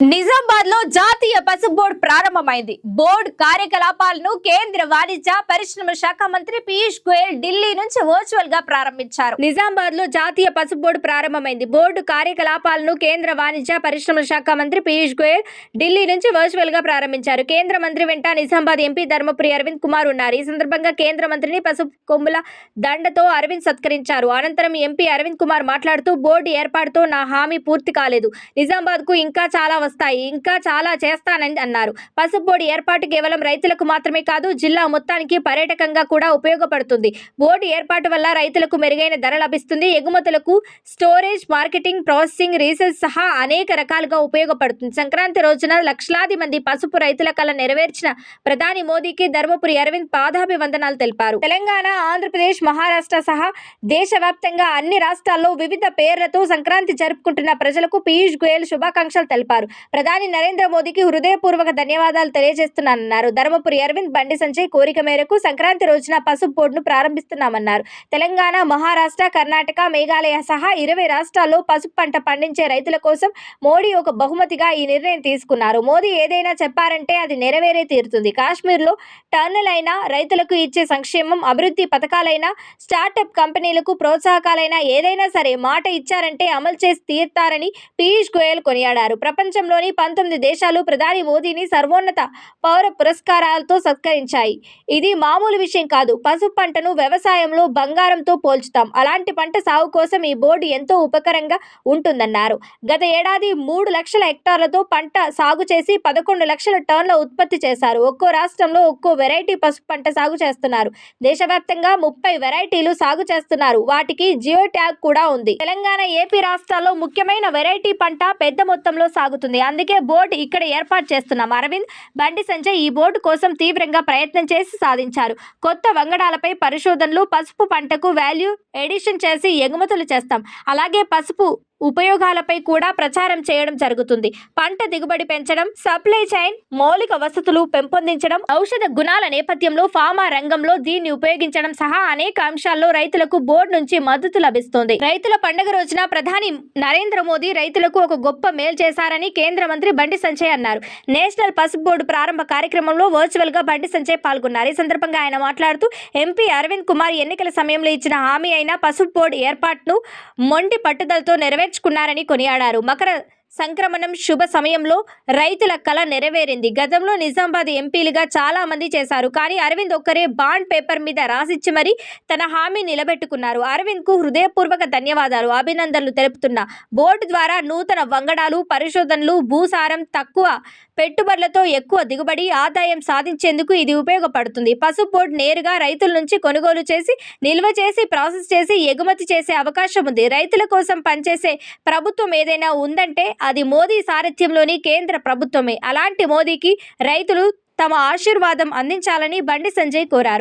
నిజామాబాద్లో జాతీయ పసుపు బోర్డు ప్రారంభమైంది. బోర్డు కార్యకలాపాలను కేంద్ర వాణిజ్య పరిశ్రమ శాఖ మంత్రి పీయూష్ గోయల్ ఢిల్లీ నుంచి వర్చువల్గా ప్రారంభించారు. నిజామాబాద్లో జాతీయ పసుపు బోర్డు ప్రారంభమైంది. బోర్డు కార్యకలాపాలను కేంద్ర వాణిజ్య పరిశ్రమ శాఖ మంత్రి పీయూష్ గోయల్ ఢిల్లీ నుంచి వర్చువల్గా ప్రారంభించారు. కేంద్ర మంత్రి వెంట నిజామాబాద్ ఎంపీ ధర్మపురి అరవింద్ కుమార్ ఉన్నారు. ఈ సందర్భంగా కేంద్ర మంత్రిని పసుపు కొమ్ముల దండతో అరవింద్ సత్కరించారు. అనంతరం ఎంపీ అరవింద్ కుమార్ మాట్లాడుతూ బోర్డు ఏర్పాటుతో నా హామీ పూర్తి కాలేదు. నిజామాబాద్కు ఇంకా చాలా వస్తాయి. ఇంకా చాలా చేస్తానని అన్నారు. పసుపు బోర్డు ఏర్పాటు కేవలం రైతులకు మాత్రమే కాదు జిల్లా మొత్తానికి పర్యాటకంగా కూడా ఉపయోగపడుతుంది. బోర్డు ఏర్పాటు వల్ల రైతులకు మెరుగైన ధర లభిస్తుంది. ఎగుమతులకు స్టోరేజ్ మార్కెటింగ్ ప్రాసెసింగ్ రీసెర్చ్ సహా అనేక రకాలుగా ఉపయోగపడుతుంది. సంక్రాంతి రోజున లక్షలాది మంది పసుపు రైతుల కళ నెరవేర్చిన ప్రధాని మోదీకి ధర్మపురి అరవింద్ పాదాభివందనాలు తెలిపారు. తెలంగాణ ఆంధ్రప్రదేశ్ మహారాష్ట్ర సహా దేశవ్యాప్తంగా అన్ని రాష్ట్రాల్లో వివిధ పేర్లతో సంక్రాంతి జరుపుకుంటున్న ప్రజలకు పీయూష్ గోయల్ శుభాకాంక్షలు తెలిపారు. ప్రధాని నరేంద్ర మోదీకి హృదయపూర్వక ధన్యవాదాలు తెలియజేస్తున్నానన్నారు. ధర్మపురి అరవింద్ బండి సంజయ్ కోరిక మేరకు సంక్రాంతి రోజున పసుపు బోర్డును ప్రారంభిస్తున్నామన్నారు. తెలంగాణ మహారాష్ట్ర కర్ణాటక మేఘాలయ సహా ఇరవై రాష్ట్రాల్లో పసుపు పంట పండించే రైతుల కోసం మోడీ ఒక బహుమతిగా ఈ నిర్ణయం తీసుకున్నారు. మోదీ ఏదైనా చెప్పారంటే అది నెరవేరే తీరుతుంది. కాశ్మీర్లో టర్నుల్ అయినా రైతులకు ఇచ్చే సంక్షేమం అభివృద్ధి పథకాలైనా స్టార్టప్ కంపెనీలకు ప్రోత్సాహకాలైనా ఏదైనా సరే మాట ఇచ్చారంటే అమలు చేసి తీర్తారని పీయూష్ గోయల్ కొనియాడారు. ప్రపంచం ప్రపంచంలోని పంతొమ్మిది దేశాలు ప్రధాని మోదీని సర్వోన్నత పౌర పురస్కారాలతో సత్కరించాయి. ఇది మామూలు విషయం కాదు. పసుపు పంటను వ్యవసాయంలో బంగారంతో పోల్చుతాం. అలాంటి పంట సాగు కోసం ఈ బోర్డు ఎంతో ఉపకరంగా ఉంటుందన్నారు. గత ఏడాది మూడు లక్షల హెక్టార్లతో పంట సాగు చేసి పదకొండు లక్షల టన్నుల ఉత్పత్తి చేశారు. ఒక్కో రాష్ట్రంలో ఒక్కో వెరైటీ పసుపు పంట సాగు చేస్తున్నారు. దేశవ్యాప్తంగా ముప్పై వెరైటీలు సాగు చేస్తున్నారు. వాటికి జియో ట్యాగ్ కూడా ఉంది. తెలంగాణ ఏపీ రాష్ట్రాల్లో ముఖ్యమైన వెరైటీ పంట పెద్ద మొత్తంలో సాగుతుంది. అందుకే బోర్డు ఇక్కడ ఏర్పాటు చేస్తున్నాం. అరవింద్ బండి సంజయ్ ఈ బోర్డు కోసం తీవ్రంగా ప్రయత్నం చేసి సాధించారు. కొత్త వంగడాలపై పరిశోధనలు పసుపు పంటకు వాల్యూ ఎడిషన్ చేసి ఎగుమతులు చేస్తాం. అలాగే పసుపు ఉపయోగాలపై కూడా ప్రచారం చేయడం జరుగుతుంది. పంట దిగుబడి పెంచడం సప్లై చైన్ మౌలిక వసతులు పెంపొందించడం ఔషధ గుణాల నేపథ్యంలో ఫార్మా రంగంలో దీన్ని ఉపయోగించడం సహా అనేక అంశాల్లో రైతులకు బోర్డు నుంచి మద్దతు లభిస్తోంది. రైతుల పండుగ రోజున ప్రధాని నరేంద్ర మోదీ రైతులకు ఒక గొప్ప మేలు చేశారని కేంద్ర మంత్రి బండి సంజయ్ అన్నారు. నేషనల్ పసుపు బోర్డు ప్రారంభ కార్యక్రమంలో వర్చువల్గా బండి సంజయ్ పాల్గొన్నారు. ఈ సందర్భంగా ఆయన మాట్లాడుతూ ఎంపీ అరవింద్ కుమార్ ఎన్నికల సమయంలో ఇచ్చిన హామీ అయిన పసుపు బోర్డు ఏర్పాటును మొండి పట్టుదలతో నెరవేర్చుకున్నారని కొనియాడారు. మకర సంక్రమణం శుభ సమయంలో రైతుల కళ నెరవేరింది. గతంలో నిజామాబాద్ ఎంపీలుగా చాలా మంది చేశారు. కానీ అరవింద్ ఒక్కరే బాండ్ పేపర్ మీద రాసిచ్చి మరీ తన హామీ నిలబెట్టుకున్నారు. అరవింద్కు హృదయపూర్వక ధన్యవాదాలు. అభినందనలు తెలుపుతున్నా బోర్డు ద్వారా నూతన వంగడాలు పరిశోధనలు భూసారం తక్కువ పెట్టుబడులతో ఎక్కువ దిగుబడి ఆదాయం సాధించేందుకు ఇది ఉపయోగపడుతుంది. పసుపు బోర్డు నేరుగా రైతుల నుంచి కొనుగోలు చేసి నిల్వ చేసి ప్రాసెస్ చేసి ఎగుమతి చేసే అవకాశం ఉంది. రైతుల కోసం పనిచేసే ప్రభుత్వం ఏదైనా ఉందంటే అది మోదీ సారథ్యంలోని కేంద్ర ప్రభుత్వమే. అలాంటి మోదీకి రైతులు తమ ఆశీర్వాదం అందించాలని బండి సంజయ్ కోరారు.